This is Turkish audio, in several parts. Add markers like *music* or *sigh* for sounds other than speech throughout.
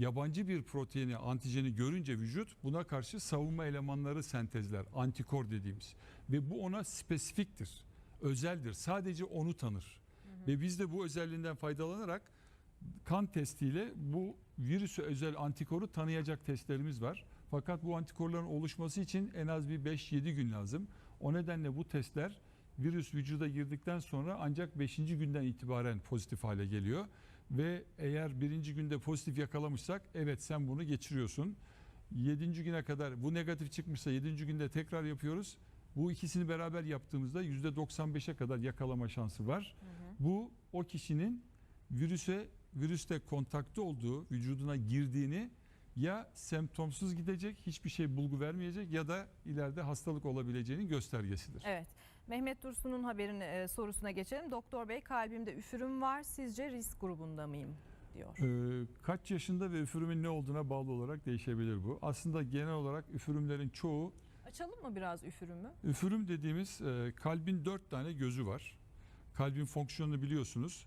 yabancı bir proteini, antijeni görünce vücut buna karşı savunma elemanları sentezler, antikor dediğimiz. Ve bu ona spesifiktir, özeldir. Sadece onu tanır. Ve biz de bu özelliğinden faydalanarak kan testiyle bu virüse özel antikoru tanıyacak testlerimiz var. Fakat bu antikorların oluşması için en az bir 5-7 gün lazım. O nedenle bu testler virüs vücuda girdikten sonra ancak 5. günden itibaren pozitif hale geliyor. Ve eğer birinci günde pozitif yakalamışsak evet sen bunu geçiriyorsun. 7. güne kadar bu negatif çıkmışsa 7. günde tekrar yapıyoruz. Bu ikisini beraber yaptığımızda %95'e kadar yakalama şansı var. Bu o kişinin virüse virüste kontakte olduğu, vücuduna girdiğini ya semptomsuz gidecek, hiçbir şey bulgu vermeyecek ya da ileride hastalık olabileceğinin göstergesidir. Evet. Mehmet Dursun'un haberin e, sorusuna geçelim. Doktor Bey kalbimde üfürüm var. Sizce risk grubunda mıyım? diyor. Ee, kaç yaşında ve üfürümün ne olduğuna bağlı olarak değişebilir bu. Aslında genel olarak üfürümlerin çoğu Açalım mı biraz üfürümü? Üfürüm dediğimiz e, kalbin dört tane gözü var. Kalbin fonksiyonunu biliyorsunuz.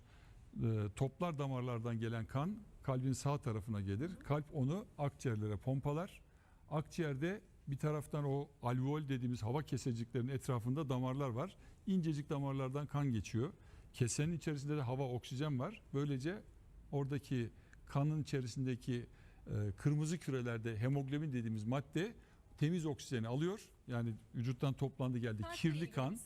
E, toplar damarlardan gelen kan kalbin sağ tarafına gelir. Kalp onu akciğerlere pompalar. Akciğerde bir taraftan o alveol dediğimiz hava keseciklerinin etrafında damarlar var. İncecik damarlardan kan geçiyor. Kesenin içerisinde de hava, oksijen var. Böylece oradaki kanın içerisindeki e, kırmızı kürelerde hemoglobin dediğimiz madde temiz oksijeni alıyor. Yani vücuttan toplandı geldi. Kirli kan,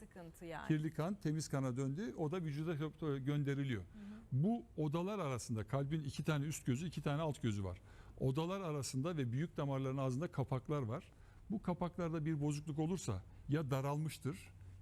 yani. kirli kan temiz kana döndü. O da vücuda gönderiliyor. Bu odalar arasında kalbin iki tane üst gözü, iki tane alt gözü var. Odalar arasında ve büyük damarların ağzında kapaklar var. Bu kapaklarda bir bozukluk olursa ya daralmıştır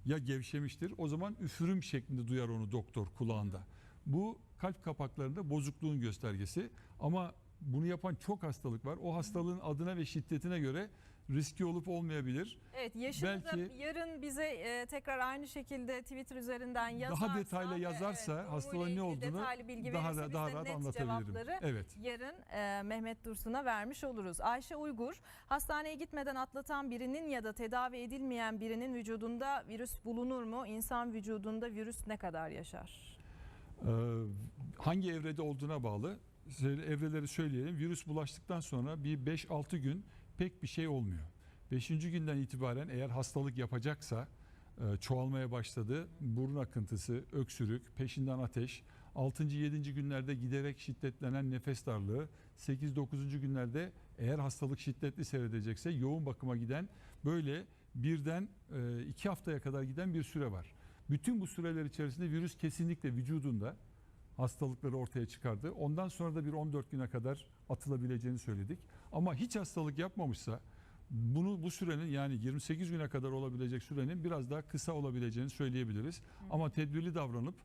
ya gevşemiştir. O zaman üfürüm şeklinde duyar onu doktor kulağında. Bu kalp kapaklarında bozukluğun göstergesi. Ama bunu yapan çok hastalık var. O hastalığın adına ve şiddetine göre riski olup olmayabilir. Evet yaşını da Belki- yarın bize e, tekrar aynı şekilde Twitter üzerinden yazarsa Daha detaylı yazarsa evet, hastalığın ne olduğunu detaylı bilgi daha biz daha rahat net anlatabilirim. Evet. yarın e, Mehmet Dursun'a vermiş oluruz. Ayşe Uygur hastaneye gitmeden atlatan birinin ya da tedavi edilmeyen birinin vücudunda virüs bulunur mu? İnsan vücudunda virüs ne kadar yaşar? Ee, hangi evrede olduğuna bağlı. Evreleri söyleyelim. Virüs bulaştıktan sonra bir 5-6 gün pek bir şey olmuyor. 5. günden itibaren eğer hastalık yapacaksa e, çoğalmaya başladı. Burun akıntısı, öksürük, peşinden ateş. 6. 7. günlerde giderek şiddetlenen nefes darlığı. 8-9. günlerde eğer hastalık şiddetli seyredecekse yoğun bakıma giden böyle birden 2 haftaya kadar giden bir süre var. Bütün bu süreler içerisinde virüs kesinlikle vücudunda hastalıkları ortaya çıkardı. Ondan sonra da bir 14 güne kadar atılabileceğini söyledik. Ama hiç hastalık yapmamışsa bunu bu sürenin yani 28 güne kadar olabilecek sürenin biraz daha kısa olabileceğini söyleyebiliriz. Ama tedbirli davranıp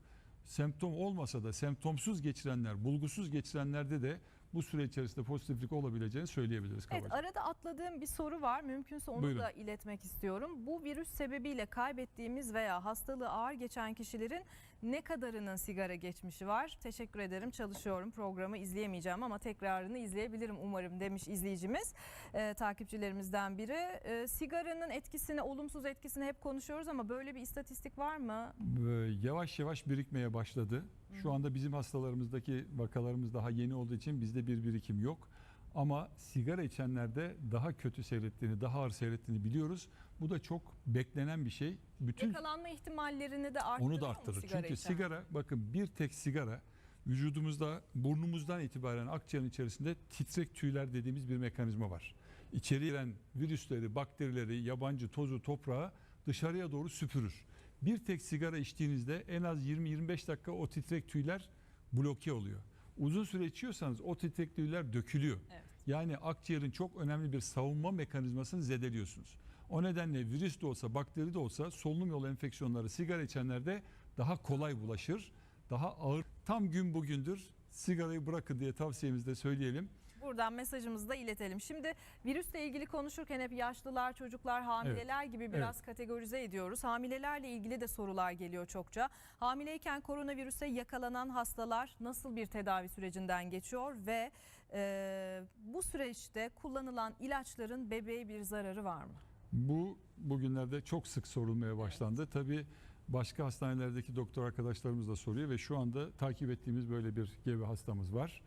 semptom olmasa da semptomsuz geçirenler, bulgusuz geçirenlerde de bu süre içerisinde pozitiflik olabileceğini söyleyebiliriz kabaca. Evet arada atladığım bir soru var. Mümkünse onu Buyurun. da iletmek istiyorum. Bu virüs sebebiyle kaybettiğimiz veya hastalığı ağır geçen kişilerin ne kadarının sigara geçmişi var? Teşekkür ederim. Çalışıyorum. Programı izleyemeyeceğim ama tekrarını izleyebilirim umarım demiş izleyicimiz. Ee, takipçilerimizden biri. Ee, sigaranın etkisini, olumsuz etkisini hep konuşuyoruz ama böyle bir istatistik var mı? Ee, yavaş yavaş birikmeye başladı. Şu anda bizim hastalarımızdaki vakalarımız daha yeni olduğu için bizde bir birikim yok. Ama sigara içenlerde daha kötü seyrettiğini, daha ağır seyrettiğini biliyoruz. Bu da çok beklenen bir şey. Bütün Yakalanma ihtimallerini de arttırıyor onu da mu arttırır. sigara Çünkü içen? sigara bakın bir tek sigara vücudumuzda burnumuzdan itibaren akciğerin içerisinde titrek tüyler dediğimiz bir mekanizma var. İçeri giren virüsleri, bakterileri, yabancı tozu, toprağı dışarıya doğru süpürür. Bir tek sigara içtiğinizde en az 20-25 dakika o titrek tüyler bloke oluyor. Uzun süre içiyorsanız o titrek tüyler dökülüyor. Evet. Yani akciğerin çok önemli bir savunma mekanizmasını zedeliyorsunuz. O nedenle virüs de olsa, bakteri de olsa solunum yolu enfeksiyonları sigara içenlerde daha kolay bulaşır, daha ağır. Tam gün bugündür sigarayı bırakın diye tavsiyemizde söyleyelim. Buradan mesajımızı da iletelim. Şimdi virüsle ilgili konuşurken hep yaşlılar, çocuklar, hamileler gibi biraz kategorize ediyoruz. Hamilelerle ilgili de sorular geliyor çokça. Hamileyken koronavirüse yakalanan hastalar nasıl bir tedavi sürecinden geçiyor ve e, bu süreçte kullanılan ilaçların bebeğe bir zararı var mı? Bu bugünlerde çok sık sorulmaya başlandı. Tabii başka hastanelerdeki doktor arkadaşlarımız da soruyor ve şu anda takip ettiğimiz böyle bir gebe hastamız var.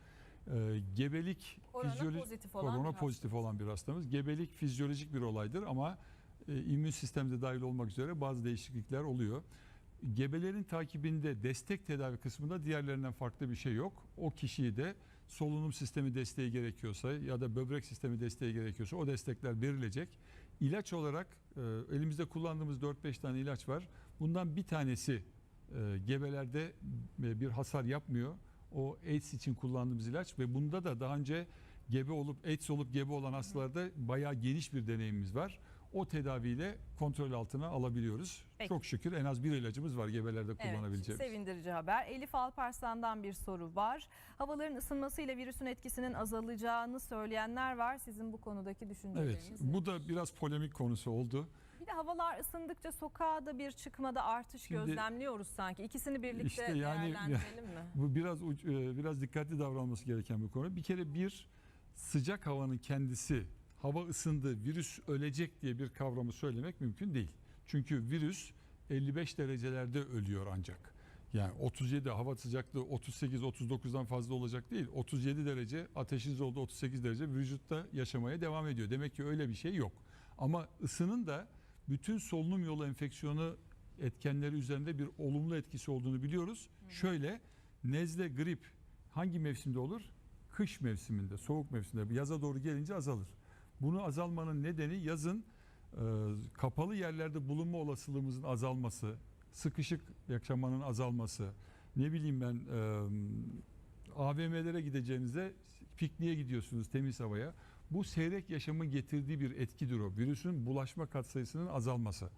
Ee, gebelik Koronavirüs Korona fizyolo- pozitif olan korona bir pozitif olan bir hastamız. Gebelik fizyolojik bir olaydır ama e, immün sistemde dahil olmak üzere bazı değişiklikler oluyor. Gebelerin takibinde destek tedavi kısmında diğerlerinden farklı bir şey yok. O kişiyi de solunum sistemi desteği gerekiyorsa ya da böbrek sistemi desteği gerekiyorsa o destekler verilecek. İlaç olarak e, elimizde kullandığımız 4-5 tane ilaç var. Bundan bir tanesi e, gebelerde e, bir hasar yapmıyor. O AIDS için kullandığımız ilaç ve bunda da daha önce gebe olup AIDS olup gebe olan hastalarda bayağı geniş bir deneyimimiz var. O tedaviyle kontrol altına alabiliyoruz. Peki. Çok şükür en az bir ilacımız var gebelerde Evet, kullanabileceğimiz. sevindirici haber. Elif Alparslan'dan bir soru var. Havaların ısınmasıyla virüsün etkisinin azalacağını söyleyenler var. Sizin bu konudaki düşünceleriniz Evet, bu da biraz polemik konusu oldu. Bir de havalar ısındıkça sokağa da bir çıkmada artış Şimdi- gözlemliyoruz sanki. İkisini birlikte İşte yani- değerlendirelim mi? *laughs* Bu biraz e, biraz dikkatli davranması gereken bir konu. Bir kere bir sıcak havanın kendisi hava ısındı, virüs ölecek diye bir kavramı söylemek mümkün değil. Çünkü virüs 55 derecelerde ölüyor ancak. Yani 37 hava sıcaklığı 38-39'dan fazla olacak değil. 37 derece ateşiniz oldu 38 derece vücutta yaşamaya devam ediyor. Demek ki öyle bir şey yok. Ama ısının da bütün solunum yolu enfeksiyonu etkenleri üzerinde bir olumlu etkisi olduğunu biliyoruz. Şöyle nezle, grip hangi mevsimde olur? Kış mevsiminde, soğuk mevsiminde. Yaza doğru gelince azalır. Bunu azalmanın nedeni yazın e, kapalı yerlerde bulunma olasılığımızın azalması, sıkışık yaşamanın azalması, ne bileyim ben e, AVM'lere gideceğinizde pikniğe gidiyorsunuz temiz havaya. Bu seyrek yaşamın getirdiği bir etkidir o. Virüsün bulaşma katsayısının azalması.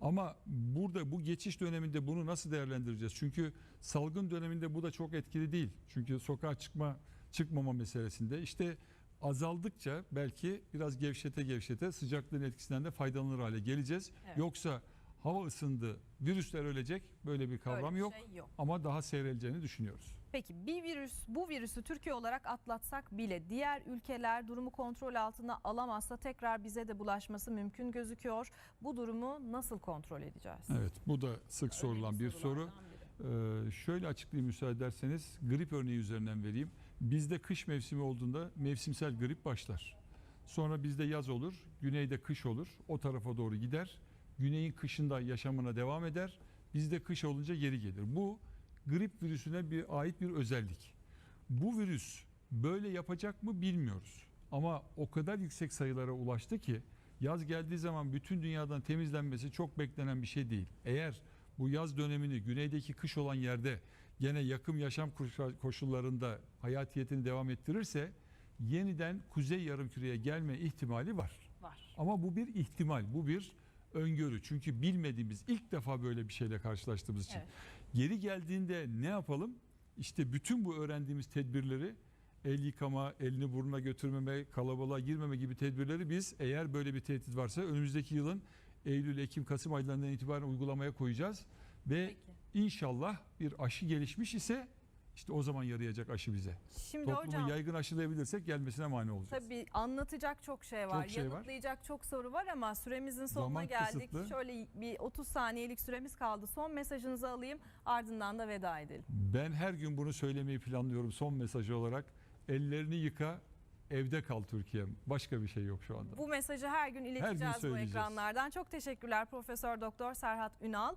Ama burada bu geçiş döneminde bunu nasıl değerlendireceğiz? Çünkü salgın döneminde bu da çok etkili değil. Çünkü sokağa çıkma çıkmama meselesinde işte azaldıkça belki biraz gevşete gevşete sıcaklığın etkisinden de faydalanır hale geleceğiz. Evet. Yoksa hava ısındı, virüsler ölecek böyle bir kavram Öyle bir yok şey yok. ama daha seyreleceğini düşünüyoruz. Peki bir virüs bu virüsü Türkiye olarak atlatsak bile diğer ülkeler durumu kontrol altına alamazsa tekrar bize de bulaşması mümkün gözüküyor. Bu durumu nasıl kontrol edeceğiz? Evet bu da sık sorulan Önemli bir soru. Ee, şöyle açıklayayım müsaade ederseniz grip örneği üzerinden vereyim. Bizde kış mevsimi olduğunda mevsimsel grip başlar. Sonra bizde yaz olur, güneyde kış olur. O tarafa doğru gider. Güneyin kışında yaşamına devam eder. Bizde kış olunca geri gelir. Bu grip virüsüne bir ait bir özellik. Bu virüs böyle yapacak mı bilmiyoruz. Ama o kadar yüksek sayılara ulaştı ki yaz geldiği zaman bütün dünyadan temizlenmesi çok beklenen bir şey değil. Eğer bu yaz dönemini güneydeki kış olan yerde gene yakın yaşam koşu- koşullarında hayatiyetini devam ettirirse yeniden kuzey yarımküreye gelme ihtimali var. Var. Ama bu bir ihtimal, bu bir öngörü. Çünkü bilmediğimiz ilk defa böyle bir şeyle karşılaştığımız için. Evet. Geri geldiğinde ne yapalım? İşte bütün bu öğrendiğimiz tedbirleri el yıkama, elini burnuna götürmeme, kalabalığa girmeme gibi tedbirleri biz eğer böyle bir tehdit varsa önümüzdeki yılın Eylül, Ekim, Kasım aylarından itibaren uygulamaya koyacağız. Ve Peki. İnşallah bir aşı gelişmiş ise işte o zaman yarayacak aşı bize. Şimdi Toplumu hocam yaygın aşılayabilirsek gelmesine mani olacağız. tabii anlatacak çok şey var. Çok şey var. yanıtlayacak çok soru var ama süremizin sonuna Zaman geldik. kısıtlı. Şöyle bir 30 saniyelik süremiz kaldı. Son mesajınızı alayım ardından da veda edelim. Ben her gün bunu söylemeyi planlıyorum son mesajı olarak. Ellerini yıka, evde kal Türkiye'm. Başka bir şey yok şu anda. Bu mesajı her gün ileteceğiz bu söyleyeceğiz. ekranlardan. Çok teşekkürler Profesör Doktor Serhat Ünal.